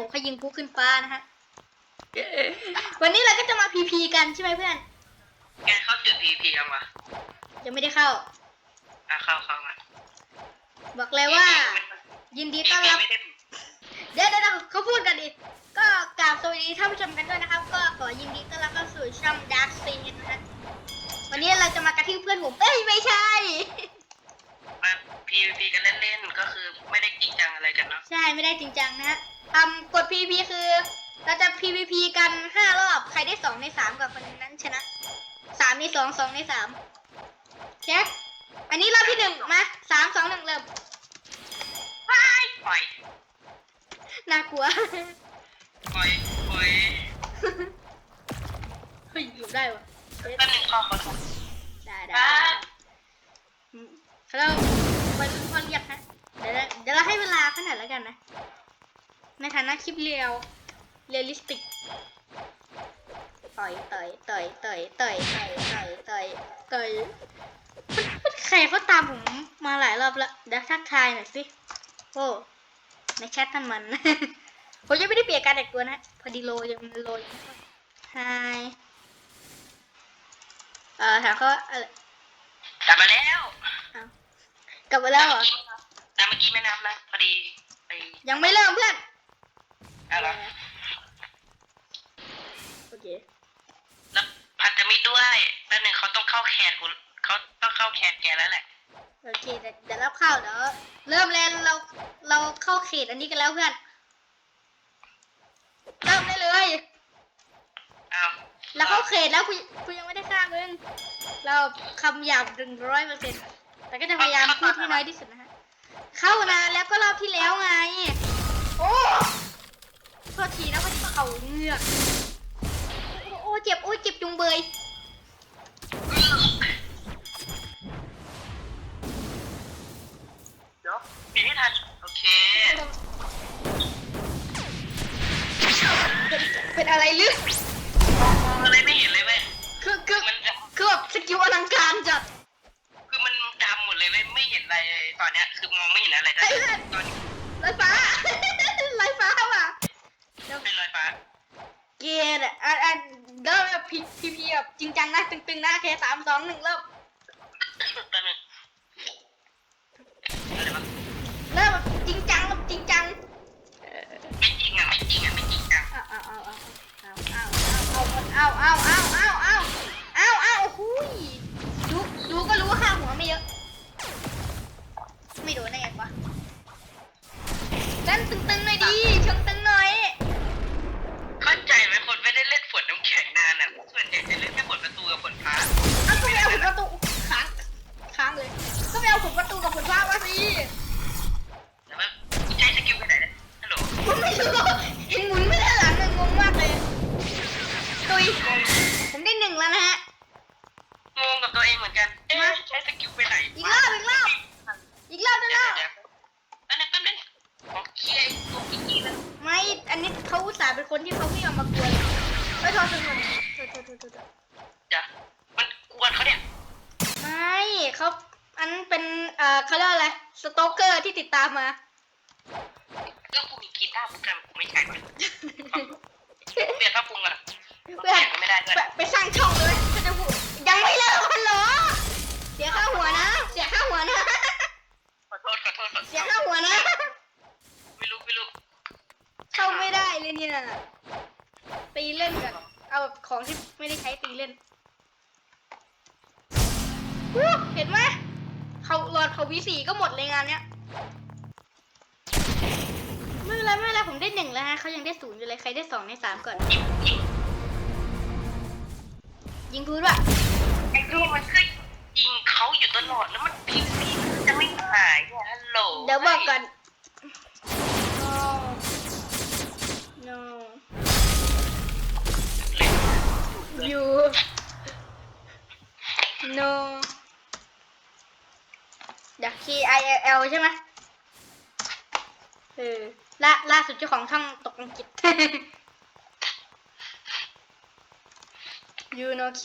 ผมแค่ยิงผู้ขึ้นฟ้านะฮะ วันนี้เราก็จะมาพีพีกันใช่ไหมเพื่อน แกเข้าจุด PVP ยังวะยังไม่ได้เข้า อะเข้าเข้ามาบอกเลยว่า ยินดีต้อนรับไม่ได้เดี๋ยวเดี๋ยวเดี๋ยวเขาพูดกันดิก็กราบสวัสดีท่านผู้ชมกันด้วยนะครับ ก็ขอยินดีต้อนรับเข้าสู่ช่อง Dark Scene นะฮะวันนี้เราจะมากระทืบเพื่อนผมเอ้ยไม่ใช่ มา PVP กันเล่นๆก็คือไม่ได้จริงจังอะไรกันเนาะใช่ไม่ได้จริงจังนะฮะทำกด PVP คือเราจะ PVP กันห้ารอบใครได้สองในสามกับคนนั้นชนะสามในสองสองในสามโอเคอันนี้รอบที่หนึ่งมาสามสองหนึ่งเริ่มปล่อยน่ากลัว ปล่อยปล่อยเฮ้ยอยู่ได้วะเอ๊ะแป๊บนึงพ่อเขาโทรได้ได้อ่า อืมเราไปรุ่นพ่อเรียกฮะ เดี๋ยวเราเดี๋ยวเราให้เวลาขนาดแล้วกันนะ ในฐานะคลิปเรียวเรียลลิสติก ต่อยต่อยต่อยต่อยต่อยต่อยต่อยต่อยต่อยมันใครเขาตามผมมาหลายรอบแล้วเดี๋ยวทักทายหน่อยสิโอ้ในแชทท่านมัน ผมยังไม่ได้เปลี่ยนการแต่งตัวนะ พอดีโลยังโลยังไม่เข้าไฮเอ่อถามเขาว่าอะไรกลับมาแล้ว กลับมาแล้วเหรอ แต่เมื่อกี้ไม่นับนะพอดีไปยังไม่เริ่มเพื่อน อะไรโอเค แล้วพันธมิตรด้วยแป๊บนึงเขาต้องเข้าแคนคุณเขาต้องเข้าแคนแกแล้วแหละโอเคเดี๋ยวเดี๋ยวรับเข้าเดี๋ยวเริ่มเลยเราเราเข้าเขตอันนี้กันแล้วเพื่อน เริ่มได้เลย อ้าวเราเข้าเขตแล้วกูกูยังไม่ได้ฆ่ามึง เราคำหยาบหนึ่งร้อยเปอร์เซ็นต์ แต่ก็จะพยายามพูดให้น้อยที่สุดนะฮะ เข้านานแล้วก็รอบที่แล้วไง โอ้โทษทีนะว่าเขาเหงือกโอ้โอ้เจ็บโอ้ยเจ็บจุงเบยเดี๋ยวปีให้ทันโอเค เป็นเป็นอะไรลึกมองอะไรไม่เห็นเลยเว้ยคือคือมันคือแบบสกิลอลังการจัด อะไรเลยตอนเนี้ยคือมองไม่เห็นอะไรเลยไอ้เพื่อนตอนนี้ลอยฟ้า ลอยฟ้าว่ะเป็นรอยฟ้า เกียร์อะอะอะเริ่มแบบพีพีพีแบบจริงจังนะตึงๆนะแค่สามสองหนึ่งเริ่มแป๊บนึงอะไรวะเริ่มแบบจริงจังแบบจริงจังไม่จริงอะไม่จริงอะไม่จริงจัง เอาเอาเอาเอาเอาเอาเอาเอาเอาเอาเอาเอา 一。 ร์ที่ติดตามมา ก็กูมีกีตาร์ปุ๊กกันกูไม่ใช่ไหมเปลี่ยนผ้าปุงอะเพื่เปลี่อยนนก็ไม่ได้ด้วยไปไปสร้างช่องเลยเขาจะพูดยังไม่เลิกกันเหรอ เสียค่าหัวนะ เสียค่าหัวนะ ขอโทษขอโทษขอโทเสียษค่าหัวนะ ไม่รู้ไม่รู้เข้าไม่ได้เลยเนี่ยน่ะตีเล่นกันเอาแบบของที่ไม่ได้ใช้ตีเล่นอู้เห็นไหมเขาหลอดเขาวีสีก็หมดเลยงานเนี้ย ไม่เป็นไรไม่เป็นไรผมได้หนึ่งแล้วฮะเขายังได้ศูนย์อยู่เลยใครได้สองในสามก่อน ยิงยิงยิงพื้นว่ะไอ้นี่มันคือยิงเขาอยู่ตลอดแล้วมันพิมพ์พิมพ์จะไม่หายเนี่ยฮัลโหลเดี๋ยวบอกก่อน no no เล่น you no เดี๋ยว K I L L ใช่ไหมเออล่าล่าสุดเจ้าของช่องตกอังกฤษ you know Q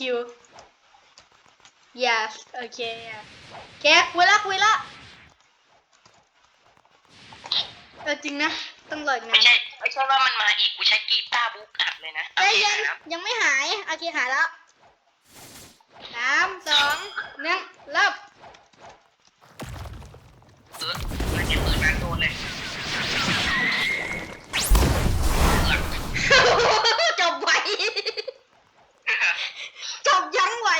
yes โอเคโอเคคุยละคุยละเออจริงนะ ต้องรออีกนาไม่นใช่ไม่ใช่ว่ามันมาอีกกูใช้กีตาร์บุ๊กอัดเลยนะใจเย็นครับยังไม่หายโอเคหายแล้วสามสองหนึ่งเริ่ม เออแล้วเก็บปืนมาโดนเลย จบไว จบยั้งไว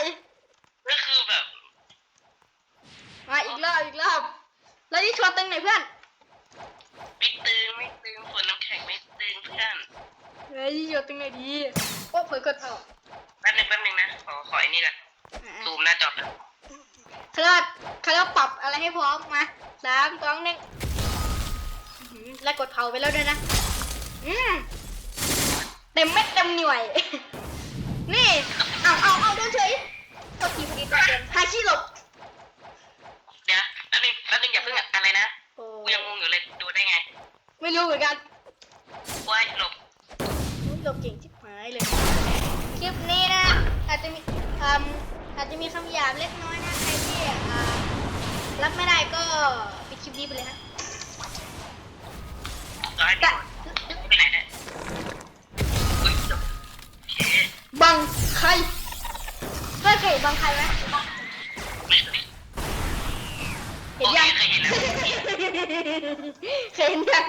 ก็คือแบบ มาอีกรอบอีกรอบ แล้วนี่ชวนตึงหน่อยเพื่อน ไม่ตึงไม่ตึงฝนน้ำแข็งไม่ตึงเพื่อน เฮ้ยชวนตึงหน่อยดี โอ้เผยกดออก แป๊บนึงแป๊บนึงนะขอขอไอ้นี่ก่อนซูมหน้าจอนะ เขาเรียกว่าเขาเรียกว่าปรับอะไรให้พร้อมมาสามสองหนึ่งอื้อหือแล้วกดเผาไปแล้วด้วยนะ อืม เต็มเม็ดเต็มหน่วย นี่เอาเอาเอาโดนเฉยกดทีพอดีตัวเดินฮาชิหลบเดี๋ยวแป๊บนึงแป๊บนึงอย่าเพิ่งอะไรนะโอ้กูยังงงอยู่เลยดูได้ไงไม่รู้เหมือนกันว้ายหลบหลบเก่งชิบหายเลย คลิปนี้นะ อาจจะมีอืมอาจจะมีคำหยาบเล็กน้อยนะ ใครที่อ่ารับไม่ได้ก็ปิดคลิปนี้ไปเลยนะร้อยกะไปไหนเนี่ยอุ้ยจบโอเค บังใครเคยเคยบังใครไหมไม่เคยเห็นยังโอเคเคยเห็นแล้วเคยเห็นยัง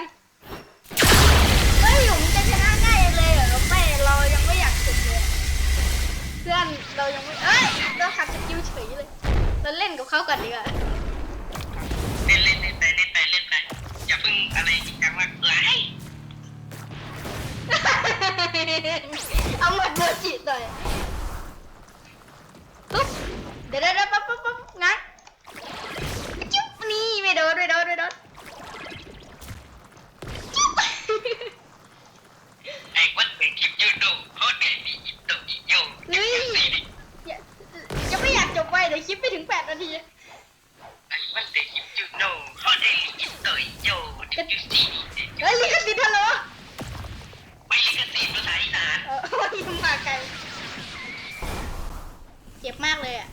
นาที ไอ้วันเป็นคลิปยูโดโคตรเด็ดดีอิโตอิโยจุดจุดสี่เฮ้ยลิขสิทธิ์ฮัลโหลไม่ลิขสิทธิ์ภาษาอีสานเออยิงมาไกลเจ็บมากเลยอะ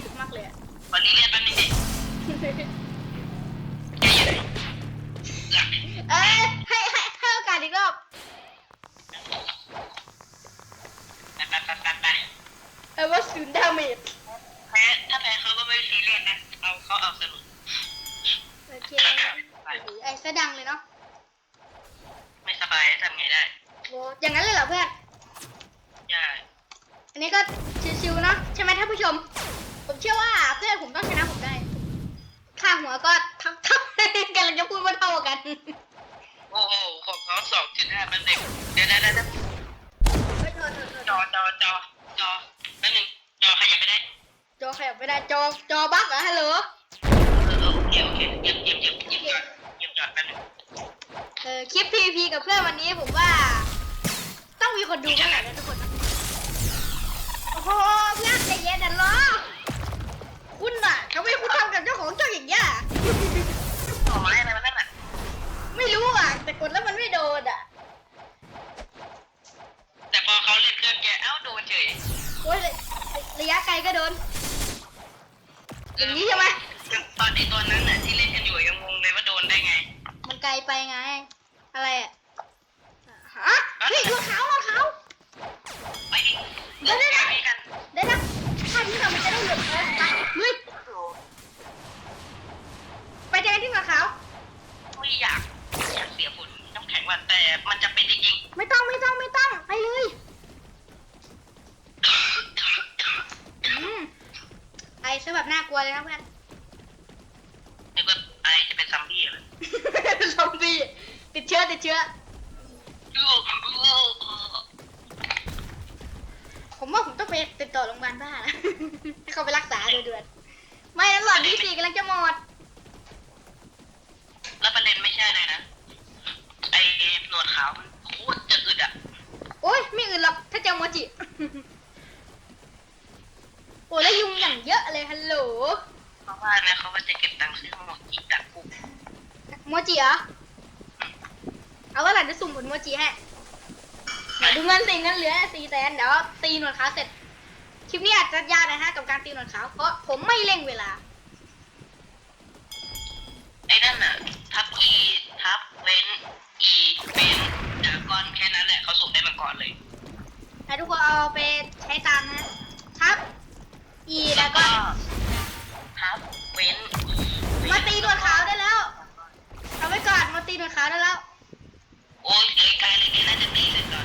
เจ็บมากเลยอะวันนี้เรียนแป๊บนึงดิแกอยู่ไหนหลับเอ้ยให้ให้ให้โอกาสอีกรอบไปไปไปไปไปเออว่ พ้ถ้าแพ้เขาก็ไม่ซีเรียสนะ เอาเขาเอาสนุกโอเคโอ้โหไอ้เสอดังเลยเนาะไม่สบายทำไงได้โอ้อย่างนั้นเลยเหรอเพื่อนใช่อันนี้ก็ชิวๆเนาะใช่ไหมท่านผู้ชม ผมเชื่อว่าเพื่อนผมต้องชนะผมได้ค่าหัวก็ทับทับกำลังจะพูดว่าเท่ากัน โอ้โหของเขาสองจุดห้าเปอร์เซ็นต์เดี๋ยวเดี๋ยวเดี๋ยวเฮ้ยโทษโทษโทษจอจอจอจอแป๊บนึงจอขยับไม่ได้ จ อขยับไม่ได้จอจอบั๊กเหรอฮัลโหลโอเคโอเคเยี่ยมเยี่ยมเยี่ยมเยี่ยมจอดเยี่ยมจอดนั่นเออคลิป PVP กับเพื่อนวันนี้ผมว่า ต้องมีคนดูกันาดนั้นทุกคนโอ้โหเพื่อนใจเย็นนะล้อคุณน่ะทำไมคุณทำกับเจ้าของเจ้าอย่างเงี้ย ต่ออะไรอะไรมานั่นน่ะ ไม่รู้อะ แต่กดแล้วมันไม่โดนอะ แต่พอเขาเล่นเครื่องแกเอ้าโดนเฉย โอ้ยระระยะไกลก็โดน อย่างนี้ใช่ไหม ตอนไอตัวนั้นน่ะที่เล่นกันอยู่ยังงงเลยว่าโดนได้ไง มันไกลไปไง อะไรอะฮะเฮ้ยหัวขาวหัวขาว ไปดิเล่นกันกัน ได้นะถ้าที่เรามันจะได้หลุดเออไปเฮ้ยไปเจอกันที่หัวขาว ไม่อยากอยากเสียฝุ่นน้ำแข็งว่าแต่มันจะเป็นจริง ไม่ต้องไม่ต้องไม่ต้องไปเลยอืมไอซะ แบบน่ากลัวเลยนะเพื่อนนึกว่าไอจะเป็นซัมบี้เหรอซอมบี้ติดเชื้อติดเชื้อ ผมว่าผมต้องไปติดต่อโรงพยาบาลบ้านะให้เขาไปรักษาโดยด่วนไม่นั้นหลอดที่สี่กำลังจะหมดแล้วประเด็นไม่ใช่เลยนะ ไอหนวดขาวมันโคตรจะอึดอะ โอ้ยไม่อื่นหรอกถ้าเจอโมจิ เยอะเลยฮัลโหลเพราะว่าแมเขาว่าจะเก็บตังค์ซื้อหมจิจากับกูโมจิเหรอ เอาว่าหลังจะสุ่มผลโมจิให้ดูเงินสิเงินเหลือสี่แสนเดี๋ยวตีหนวดขาวเสร็จ คลิปนี้อาจจะยากนะฮะกับการตีหนวดขาวเพราะผมไม่เร่งเวลา ไอ้นั่นน่ะ ทับอีทับเว้นอีเว้นดากอนแค่นั้นแหละเขาสุ่มได้มาก่อนเลย ให้ทุกคนเอาไปใช้ตามนะ ครับ อีแล้วก็ครับเว้นมาตีหนวดขาวได้แล้วเอาไว้ก่อนมาตีหนวดขาวได้แล้ว โอ้ยไกลๆกลยเนี่ยน่าจะตีเลยก่อน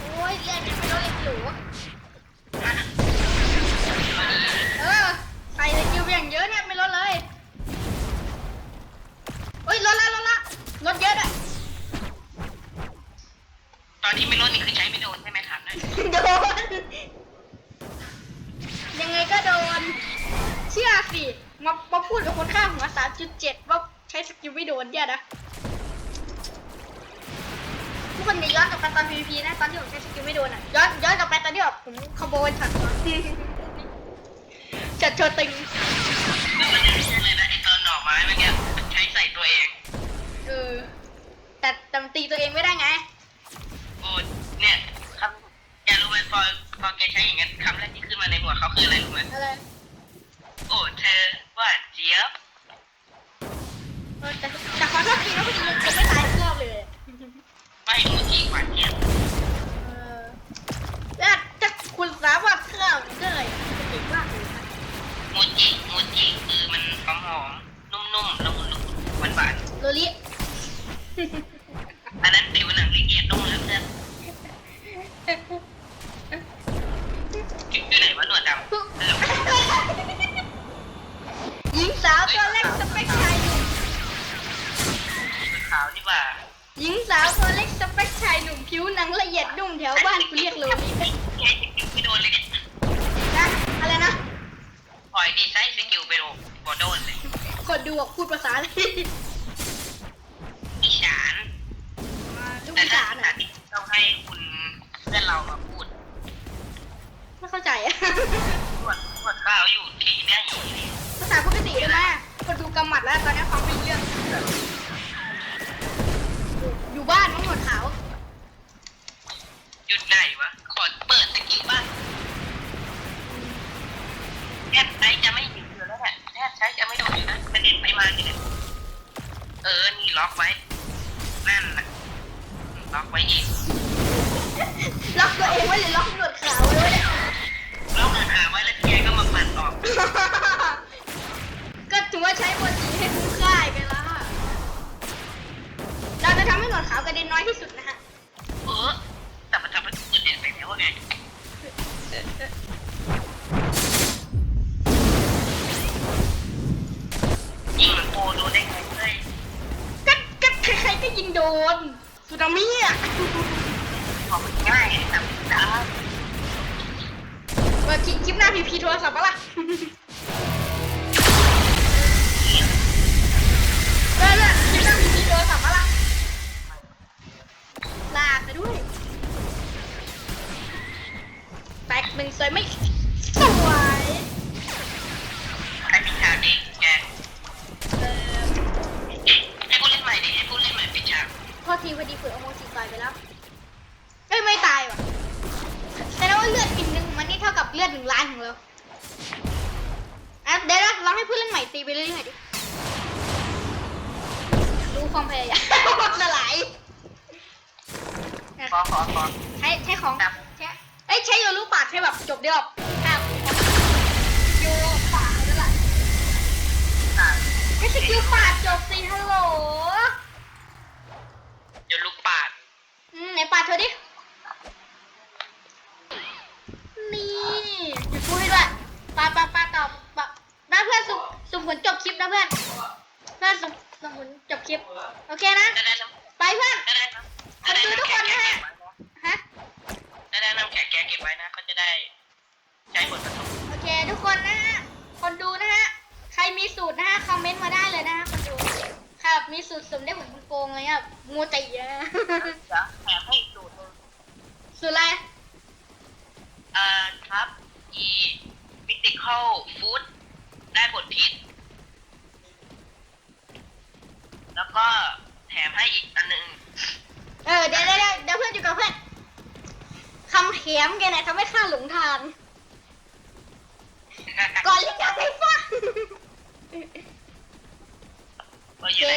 โอ้ยเรียนยังไม่รู้เลยอยู่ ฮะ ดนอะย้อนย้อนกลับไปตอนที่แบบผมขโมยถังจัดโชว์ตึงแล้วมันจะไม่ใช่เลยนะไอตอนหน่อไม้เมื่อกี้มันใช้ใส่ตัวเองเออแต่แต่มันตีตัวเองไม่ได้ไงโอ้เนี่ยคำแกรู้ไหมพอพอแกใช้อย่างนั้นคำแรกที่ขึ้นมาในหัวเขาคืออะไร หญิงสาวตัวเล็กสเปคชายหนุ่มผิวหนังละเอียดนุ่มแถวบ้านกูเรียกโรลิใช้สกิลไม่โดนเลยเนี่ยนะอะไรนะปล่อยดีใช้สกิลไปโดนบอโดนเลยคนดูบอกพูดภาษาอะไรอีสานมาดูแต่ภาถ้าษาหน่อยต้องให้คุณเพื่อนเรามาพูดไม่เข้าใจอะตรวจตรวจข้าวอยู่ที่เนี่ยอยู่นี่ภาษาปกติเลยไหมคนดูกำหมัดแล้วตอนนี้ฟังไม่รู้เรื่องอยู่ บ้านมั้งหมดขาวหยุดไหนวะ ขอเปิดตะกี้บ้างแทบใช้จะไม่อยู่แล้วแหละแทบใช้จะไม่โดนอยู่นะกระเด็นไปมาเนี่ยเออ นี่ล็อกไว้ ดนสุนามิอะพอมันง่ายทำได้ว่าคลิปคลิปหน้าพีพีโทรศัพท์ปะล่ะเออเนี่ยคลิปหน้าพีพีโทรศัพท์ปะล่ะลากไปด้วยแตกหนึ่งสวยไม่าโทษทีพอดีเผื่อโอโมจิตายไปแล้วเอ้ยไม่ตายว่ะ แต่ว่าเลือดอีกหนึ่งมันนี่เท่ากับเลือดหนึ่งล้านของเราอะเดี๋ยวนะลองให้ผู้เล่นใหม่ตีไปเรื่อยๆหน่อยดิรู้ความพยายามสลายขอขอขอใช้ใช้ของครับใช้เอ้ยใช้โยรูปาดให้แบบจบเดียวแบบครับโยปาดนั่นแหละอ่าไอ้สกิลปาดจบสิฮัลโหล เดี๋ยวลูกปาด อืมไห นปาดเธอดิ นี่หยุดพูดให้ด้วยปาดปาดปาดต่อปาดนะเพื่อนสุ่มสุ่มผลจบคลิปนะเพื่อน เพื่อนสุ่มสุ่มผลจบคลิป โอเคนะจะได้น้ไปเพื่อนำจะได้น้ำจะได้น้ำแข็งแกเก็บไว้นะฮะจะได้น้ำแข็งแกเก็บไว้นะเขาจะได้ใช้ผลผสมโอเคทุกคนนะฮะ คนดูนะฮะ ใครมีสูตรนะฮะ คอมเมนต์มาได้เลยนะฮะคนดู ครับมีสูตรสมได้ผลบุญโกงเลยครับมูติอะเดี๋ยวแถมให้อีกสูตรหนึงสูตรอะไรอ่าครับอีฟิสิคอลฟู้ดได้ผลพิษ แล้วก็แถมให้อีกอันหนึ่งเออเดี๋ยวเดี๋ยวเดี๋ยวเดี๋ยวเพื่อนอยู่กับเพื่อนคำเขียมแกไหนทำให้ข้าหลงทางก่อนเรียกการไฟฟ้าว่าโออยู่เคไหน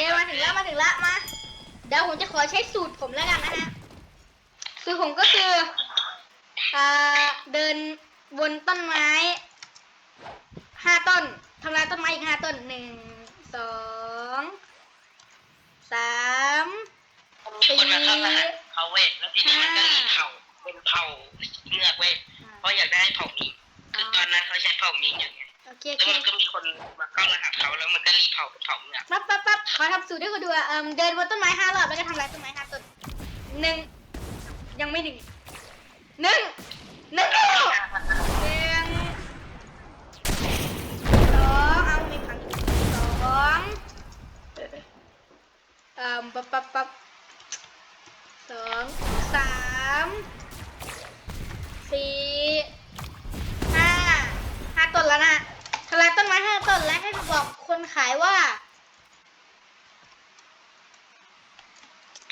ก่อนมาถึงแล้วมาถึงแล้วมา เดี๋ยวผมจะขอใช้สูตรผมแล้วกันนะฮะ สูตรผมก็คืออ่าเดินบนต้นไม้ห้าต้นทำลายต้นไม้อีกห้าต้นหนึ่งสองสามมีคนมาเข้ามาหาเขาเว้ยแล้วทีนี้มันก็มีเผ่าเป็นเผ่าเงือกเว้ยเพราะอยากได้เผ่าหมีคือตอนนั้นเขาใช้เผ่าหมีอย่างเงี้ย โอโอเคโอแล้วเคมันก็มีคนมาเข้ารหัสเขาแล้วมันก็รีบเผาเผาเนี่ยปั๊บปั๊บปั๊บขอทำสูตรให้คุณดูอะเอิ่มเดินบนต้นไม้ห้ารอบแล้วก็ทำลายต้นไม้ห้าต้นหนึ่งยังไม่หนึ่งหนึ่งหนึ่งลูกหนึ่งสองเอาไม่พังสองเอ่อปั๊บปั๊บปั๊บสองสามสี่ห้าห้าต้นแล้วนะทำลายต้นไม้ห้าต้นและให้บอกคนขายว่า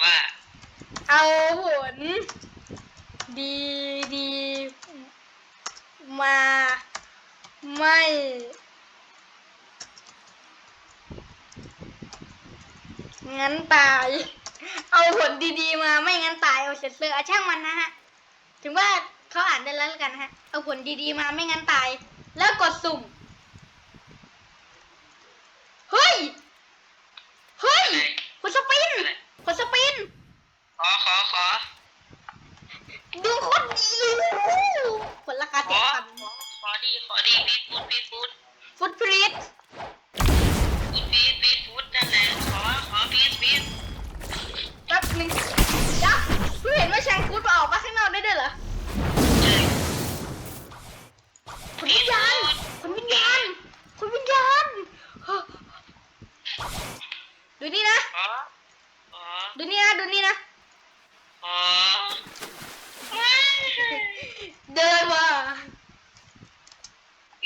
ว่า เอาผลดีดีมาไม่งั้นตาย เอาผลดีๆมาไม่งั้นตาย เอาเสร็จเลยเอาช่างมันนะฮะ ถึงว่าเขาอ่านได้แล้วแล้วกันนะฮะ เอาผลดีๆมาไม่งั้นตาย แล้วกดสุ่ม เฮ้ย เฮ้ยกดสปินกดสปิน ขอขอขอดูโคนดีเลยผลราคาขเจ็อดพันขอดีขอดีฟีดฟูดฟีดฟูดฟุตพรีตฟูดฟีดฟีดฟูดนั่นแหละขอขอฟีดฟีดแป๊บหนึง ยักษ์เพิ่งเห็นว่าแชงฟูดออกมาข้างนอกได้ด้วยเหรอคุณวิญญาณคุณวิญญาณคุณวิญญาณเฮ้อดูนี่นะขอขอดูนี่นะ ดูนี่นะขอเดินมา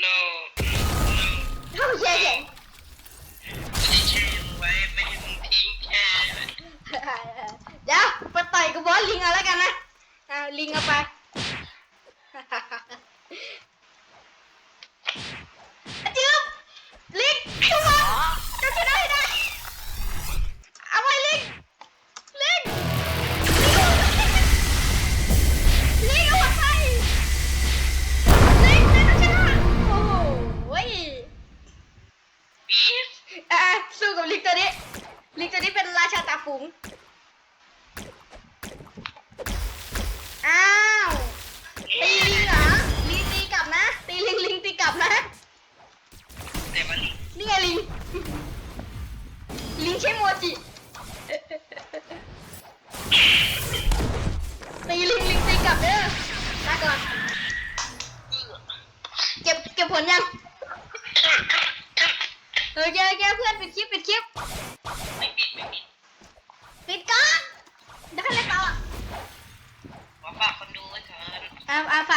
no เข้าแช่แข็งไม่แช่ไว้ไม่ให้มึงทิ้งแช่เดี๋ยวไป ต่อยกับบอสลิงเอาแล้วกันนะอ่าลิงเอาไป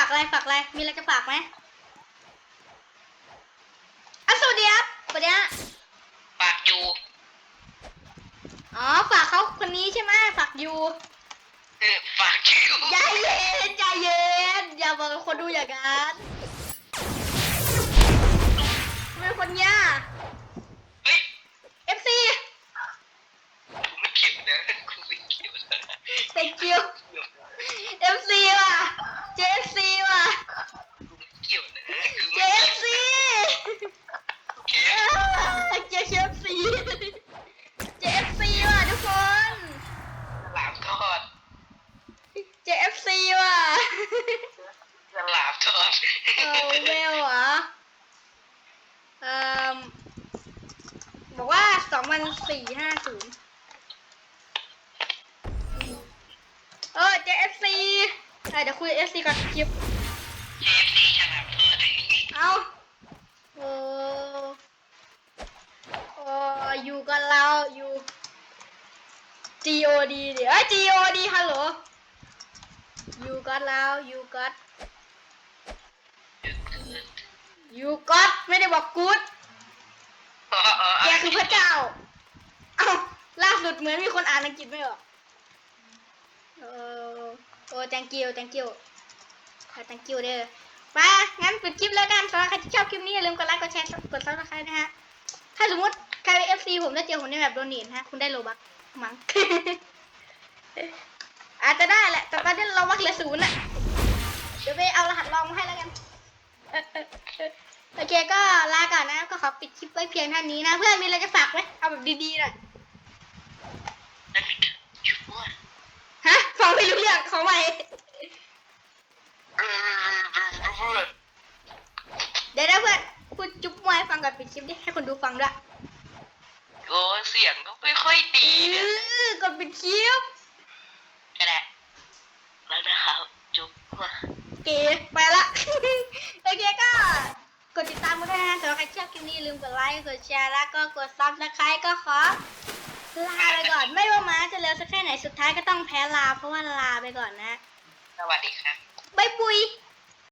อ่าฝากอะไรฝากอะไร มีอะไรจะฝากไหมอะสวัสดีครับสวัสดีฮะฝากจูอ๋อฝากเขาคนนี้ใช่ไหมฝากอยู่เออฝากจูใจเย็นใจเย็น อย่าบอกกับคนดูอย่างนั้นเป็นคนเนี้ย เฮ้ย FC กูไม่เกี่ยวนะกูไม่เกี่ยวนะ thank you FC ว่ะ JFC ว่ะ กูไม่เกี่ยวนะกูไม่ JFC โอเค JFC JFC ว่ะทุกคน หลามทอด JFC ว่ะ หลามทอด เออเวลเหรอเอ่อบอกว่าสองพันสี่ห้าศูนย์เออ JFC เออเดี๋ยวคุย FC ก่อนคลิป เจฟซีฉลามทอด เอาโอ้โอ้อยู่กับเราอยู่ GOD เดี๋ยวเอ้ย GOD ฮัลโหล อยู่กับเราอยู่กับอยู่กับไม่ได้บอกกูดแกคือพระเจ้า เอ้าล่าสุดเหมือนมีคนอ่านอังกฤษไม่ออกเออโอ้ thank you thank you ขอ thank you เด้อไปงั้นปิดคลิปแล้วกันสำหรับใครที่ชอบคลิปนี้อย่าลืมกดไลค์กดแชร์กดซับสไครต์นะฮะ ถ้าสมมติใครเป็น FC ผมแล้วเจอผมในแบบโดนหนีนะฮะ คุณได้โลบักมั้ง อาจจะได้แหละ แต่ตอนนี้เราวักเหลือศูนย์อะเดี๋ยวไปเอารหัสลองมาให้แล้วกันโอเคก็ลาก่อนนะ ก็ขอปิดคลิปไว้เพียงเท่านี้นะ เพื่อนมีอะไรจะฝากไหมเอาแบบดีๆหน่อยนั่นจุ๊บว่าฮะฟังไม่รู้เรื่องเขาใหม่เออเดี๋ยวนะเพื่อนพูดจุ๊บก่อนปิดคลิปดิให้คนดูฟังด้วยโอ้เสียงก็ไม่ค่อยดีเอเนี่ยอกดปิดคลิป ก็ได้แล้วนะครับ จุ๊บเก๋ไปละ โอเคก็ กดติดตามกันด้วยนะสำหรับใครชอบคลิปนี้อย่าลืมกดไลค์กดแชร์แล้วก็กดซับสไครต์ก็ขอลาไปก่อน ไม่ว่าม้าจะเร็วสักแค่ไหนสุดท้ายก็ต้องแพ้ลาเพราะว่าลาไปก่อนนะ สวัสดีครับบ๊ายบุย